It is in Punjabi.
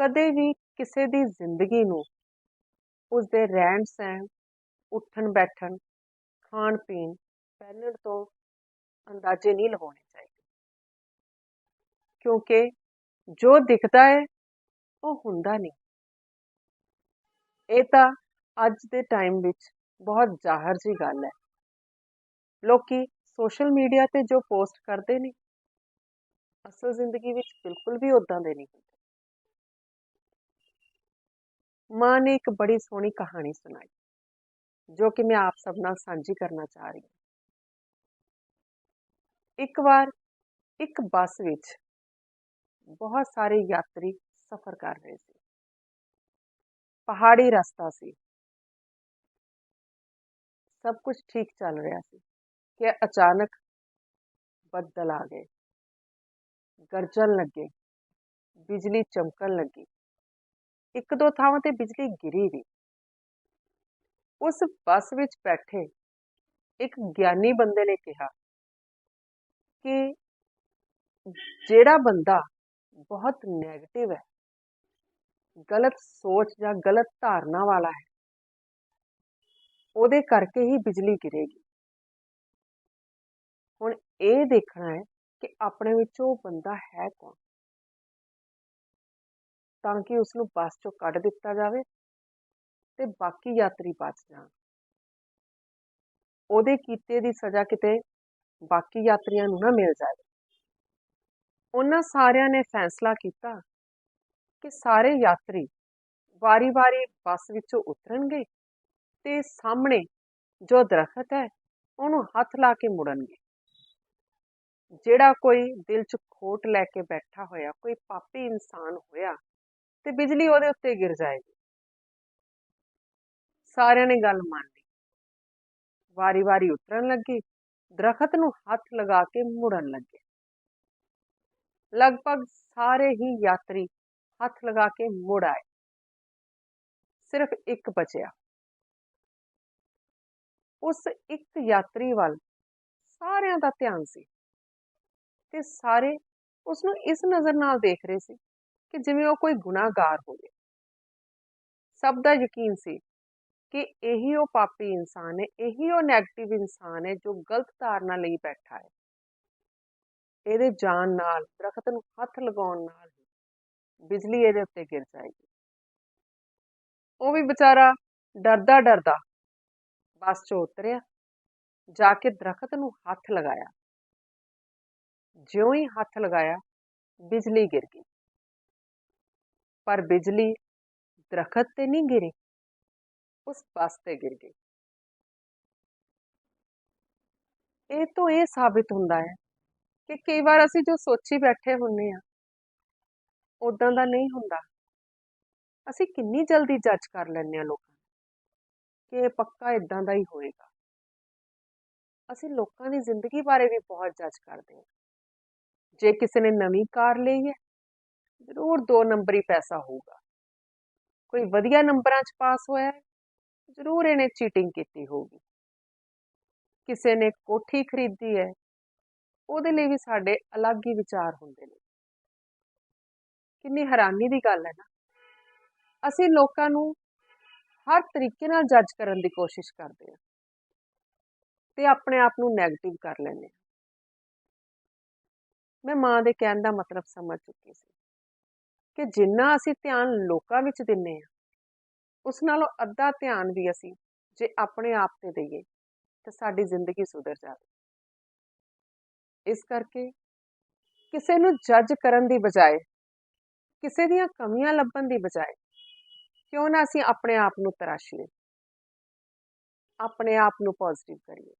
ਕਦੇ ਵੀ ਕਿਸੇ ਦੀ ਜ਼ਿੰਦਗੀ ਨੂੰ ਉਸਦੇ ਰਹਿਣ ਸਹਿਣ, ਉੱਠਣ ਬੈਠਣ, ਖਾਣ ਪੀਣ, ਪਹਿਨਣ ਤੋਂ ਅੰਦਾਜ਼ੇ ਨਹੀਂ ਲਗਾਉਣੇ ਚਾਹੀਦੇ। ਕਿਉਂਕਿ ਜੋ ਦਿਖਦਾ ਹੈ, ਉਹ ਹੁੰਦਾ ਨਹੀਂ। ਇਹ ਤਾਂ ਅੱਜ ਦੇ ਟਾਈਮ ਵਿੱਚ ਬਹੁਤ ਜ਼ਾਹਰ ਜੀ ਗੱਲ ਹੈ। ਲੋਕੀ ਸੋਸ਼ਲ ਮੀਡੀਆ ਤੇ ਜੋ ਪੋਸਟ ਕਰਦੇ ਨੇ, ਅਸਲ ਜ਼ਿੰਦਗੀ ਵਿੱਚ ਬਿਲਕੁਲ ਵੀ ਉਦਾਂ ਦੇ ਨਹੀਂ ਹੁੰਦੇ। ਮਾਂ ਨੇ ਇੱਕ ਬੜੀ ਸੋਹਣੀ ਕਹਾਣੀ ਸੁਣਾਈ ਜੋ ਕਿ ਮੈਂ ਆਪ ਸਭ ਨਾਲ ਸਾਂਝੀ ਕਰਨਾ ਚਾਹ ਰਹੀ ਹਾਂ ਇੱਕ ਵਾਰ ਇੱਕ ਬੱਸ ਵਿੱਚ ਬਹੁਤ ਸਾਰੇ ਯਾਤਰੀ ਸਫ਼ਰ ਕਰ ਰਹੇ ਸੀ ਪਹਾੜੀ ਰਸਤਾ ਸੀ ਸਭ ਕੁਝ ਠੀਕ ਚੱਲ ਰਿਹਾ ਸੀ ਕਿ ਅਚਾਨਕ ਬੱਦਲ ਆ ਗਏ ਗਰਜਣ ਲੱਗੇ ਬਿਜਲੀ ਚਮਕਣ ਲੱਗੀ ਇੱਕ ਦੋ ਥਾਵਾਂ ਤੇ ਬਿਜਲੀ ਗਿਰੀ ਵੀ। ਉਸ ਬੱਸ ਵਿੱਚ ਬੈਠੇ ਇੱਕ ਗਿਆਨੀ ਬੰਦੇ ਨੇ ਕਿਹਾ ਕਿ ਜਿਹੜਾ ਬੰਦਾ ਬਹੁਤ 네ਗੇਟਿਵ ਹੈ, ਗਲਤ ਸੋਚ ਜਾਂ ਗਲਤ ਧਾਰਨਾ ਵਾਲਾ ਹੈ, ਉਹਦੇ ਕਰਕੇ ਹੀ ਬਿਜਲੀ ਗਿਰੇਗੀ। ਹੁਣ ਇਹ ਦੇਖਣਾ ਹੈ ਕਿ ਆਪਣੇ ਵਿੱਚੋਂ ਬੰਦਾ ਹੈ ਕੌਣ? ਤਾਂ ਕਿ ਉਸ ਨੂੰ ਬੱਸ ਚੋਂ ਕੱਢ ਦਿੱਤਾ ਜਾਵੇ ਤੇ ਬਾਕੀ ਯਾਤਰੀ ਬਚ ਜਾਣ। ਉਹਦੇ ਕੀਤੇ ਦੀ ਸਜ਼ਾ ਕਿਤੇ ਬਾਕੀ ਯਾਤਰੀਆਂ ਨੂੰ ਨਾ ਮਿਲ ਜਾਵੇ। ਉਹਨਾਂ ਸਾਰਿਆਂ ਨੇ ਫੈਸਲਾ ਕੀਤਾ ਕਿ ਸਾਰੇ ਯਾਤਰੀ ਵਾਰੀ-ਵਾਰੀ ਬੱਸ ਵਿੱਚੋਂ ਉਤਰਨਗੇ ਤੇ ਸਾਹਮਣੇ ਜੋ ਦਰਖਤ ਹੈ, ਉਹਨੂੰ ਹੱਥ ਲਾ ਕੇ ਮੁੜਨਗੇ। ਜਿਹੜਾ ਕੋਈ ਦਿਲ 'ਚ ਖੋਟ ਲੈ ਕੇ ਬੈਠਾ ਹੋਇਆ, ਕੋਈ ਪਾਪੀ ਇਨਸਾਨ ਹੋਇਆ ਤੇ ਬਿਜਲੀ ਉਹਦੇ ਉੱਤੇ ਗਿਰ ਜਾਏਗੀ। ਸਾਰਿਆਂ ਨੇ ਗੱਲ ਮੰਨ ਲਈ। ਵਾਰੀ-ਵਾਰੀ ਉਤਰਨ ਲੱਗੀ। ਦਰਖਤ ਨੂੰ ਹੱਥ ਲਗਾ ਕੇ ਮੁੜਨ ਲੱਗੇ। ਲਗਭਗ ਸਾਰੇ ਹੀ ਯਾਤਰੀ ਹੱਥ ਲਗਾ ਕੇ ਮੁੜ ਆਏ। ਸਿਰਫ ਇੱਕ ਬਚਿਆ। ਉਸ ਇੱਕ ਯਾਤਰੀ ਵੱਲ ਸਾਰਿਆਂ ਦਾ ਧਿਆਨ ਸੀ। ਤੇ ਸਾਰੇ ਉਸ ਨੂੰ ਇਸ ਨਜ਼ਰ ਨਾਲ ਦੇਖ ਰਹੇ ਸੀ ਕਿ ਜਿਵੇਂ ਉਹ ਕੋਈ ਗੁਨਾਹਗਾਰ ਹੋਵੇ। ਸਭ ਦਾ ਯਕੀਨ ਸੀ ਕਿ ਇਹੀ ਉਹ ਪਾਪੀ ਇਨਸਾਨ ਹੈ, ਇਹੀ ਉਹ 네ਗੇਟਿਵ ਇਨਸਾਨ ਹੈ ਜੋ ਗਲਤ ਧਾਰਨਾ ਲਈ ਬੈਠਾ ਹੈ। ਇਹਦੇ ਜਾਣ ਨਾਲ, ਦਰਖਤ ਨੂੰ ਹੱਥ ਲਗਾਉਣ ਨਾਲ ਬਿਜਲੀ ਇਹਦੇ ਉੱਤੇ ਗਿਰ ਜਾਏਗੀ। ਉਹ ਵੀ ਵਿਚਾਰਾ ਡਰਦਾ ਡਰਦਾ ਬੱਸ ਚੋਂ ਉਤਰਿਆ, ਜਾ ਕੇ ਦਰਖਤ ਨੂੰ ਹੱਥ ਲਗਾਇਆ। ਜਿਉਂ ਹੀ ਹੱਥ ਲਗਾਇਆ, ਬਿਜਲੀ ਗਿਰ ਗਈ। ਪਰ ਬਿਜਲੀ ਦਰਖਤ ਤੇ ਨਹੀਂ ਗਿਰੀ, ਉਸ ਬੱਸ ਤੇ ਗਿਰ ਗਈ। ਇਹ ਤੋਂ ਇਹ ਸਾਬਿਤ ਹੁੰਦਾ ਹੈ ਕਿ ਕਈ ਵਾਰ ਅਸੀਂ ਜੋ ਸੋਚੀ ਬੈਠੇ ਹੁੰਨੇ ਆ ਉਦਾਂ ਦਾ ਨਹੀਂ ਹੁੰਦਾ। ਅਸੀਂ ਕਿੰਨੀ ਜਲਦੀ ਜੱਜ ਕਰ ਲੈਂਦੇ ਆ ਲੋਕਾਂ ਕਿ ਇਹ ਪੱਕਾ ਇਦਾਂ ਦਾ ਹੀ ਹੋਏਗਾ। ਅਸੀਂ ਲੋਕਾਂ ਦੀ ਜ਼ਿੰਦਗੀ ਬਾਰੇ ਵੀ ਬਹੁਤ ਜੱਜ ਕਰਦੇ ਹਾਂ। ਜੇ ਕਿਸੇ ਨੇ ਨਵੀਂ ਕਾਰ ਲਈ ਹੈ ਜ਼ਰੂਰ ਦੋ ਨੰਬਰੀ ਪੈਸਾ ਹੋਊਗਾ। ਕੋਈ ਵਧੀਆ ਨੰਬਰਾਂ 'ਚ ਪਾਸ ਹੋਇਆ ਜ਼ਰੂਰ ਇਹਨੇ ਚੀਟਿੰਗ ਕੀਤੀ ਹੋਊਗੀ। ਕਿਸੇ ਨੇ ਕੋਠੀ ਖਰੀਦੀ ਹੈ, ਉਹਦੇ ਲਈ ਵੀ ਸਾਡੇ ਅਲੱਗ ਹੀ ਵਿਚਾਰ ਹੁੰਦੇ ਨੇ। ਕਿੰਨੀ ਹੈਰਾਨੀ ਦੀ ਗੱਲ ਹੈ ਨਾ। ਅਸੀਂ ਲੋਕਾਂ ਨੂੰ ਹਰ ਤਰੀਕੇ ਨਾਲ ਜੱਜ ਕਰਨ ਦੀ ਕੋਸ਼ਿਸ਼ ਕਰਦੇ ਹਾਂ ਤੇ ਆਪਣੇ ਆਪ ਨੂੰ 네ਗੇਟਿਵ ਕਰ ਲੈਂਦੇ ਹਾਂ। ਮੈਂ ਮਾਂ ਦੇ ਕਹਿਣ ਦਾ ਮਤਲਬ ਸਮਝ ਚੁੱਕੀ ਸੀ। ਕਿ ਜਿੰਨਾ ਅਸੀਂ ਧਿਆਨ ਲੋਕਾਂ ਵਿੱਚ ਦਿੰਨੇ ਆ, ਉਸ ਨਾਲੋਂ ਅੱਧਾ ਧਿਆਨ ਵੀ ਅਸੀਂ ਜੇ ਆਪਣੇ ਆਪ ਤੇ ਦਈਏ, ਤਾਂ ਸਾਡੀ ਜ਼ਿੰਦਗੀ ਸੁਧਰ ਜਾਵੇ। ਇਸ ਕਰਕੇ ਕਿਸੇ ਨੂੰ ਜੱਜ ਕਰਨ ਦੀ ਬਜਾਏ, ਕਿਸੇ ਦੀਆਂ ਕਮੀਆਂ ਲੱਭਣ ਦੀ ਬਜਾਏ, ਕਿਉਂ ਨਾ ਅਸੀਂ ਆਪਣੇ ਆਪ ਨੂੰ ਤਰਾਸ਼ੀਏ, ਆਪਣੇ ਆਪ ਨੂੰ ਪੋਜ਼ਿਟਿਵ ਕਰੀਏ।